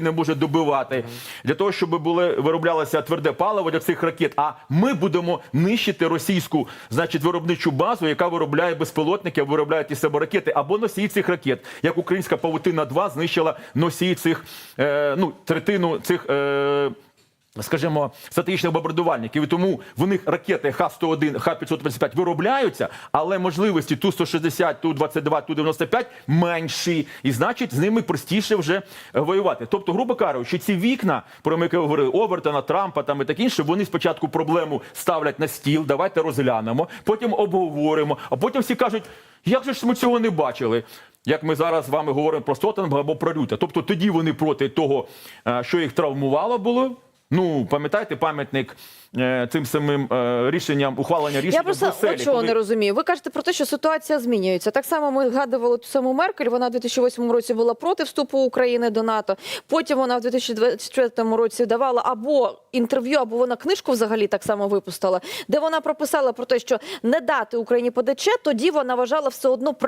не може добивати для того, щоб були вироблялося тверде паливо для цих ракет. А ми будемо нищити російську, значить, виробничу базу, яка виробляє безпілотники, виробляє ті себе ракети або носії цих ракет, як українська павутина 2 знищила носії цих е, ну третину цих. Е, Скажімо, стратегічних бомбардувальників, і тому в них ракети Х-101, Х-535 виробляються, але можливості Ту-160, Ту-22, Ту-95 менші, і значить з ними простіше вже воювати. Тобто, грубо кажучи, ці вікна, про ви говорили, Овертона, Трампа там і таке інше, вони спочатку проблему ставлять на стіл, давайте розглянемо, потім обговоримо, а потім всі кажуть, як же ж ми цього не бачили? Як ми зараз з вами говоримо про Стотенберга або про Рюта. Тобто тоді вони проти того, е, що їх травмувало було. Ну, пам'ятаєте пам'ятник е, цим самим е, рішенням, ухвалення рішення Я просто Брюсселі, от чого коли- не розумію. Ви кажете про те, що ситуація змінюється. Так само ми згадували ту саму Меркель. Вона в 2008 році була проти вступу України до НАТО. Потім вона в 2024 році давала або інтерв'ю, або вона книжку взагалі так само випустила, де вона прописала про те, що не дати Україні ПДЧ, тоді вона вважала все одно правильно.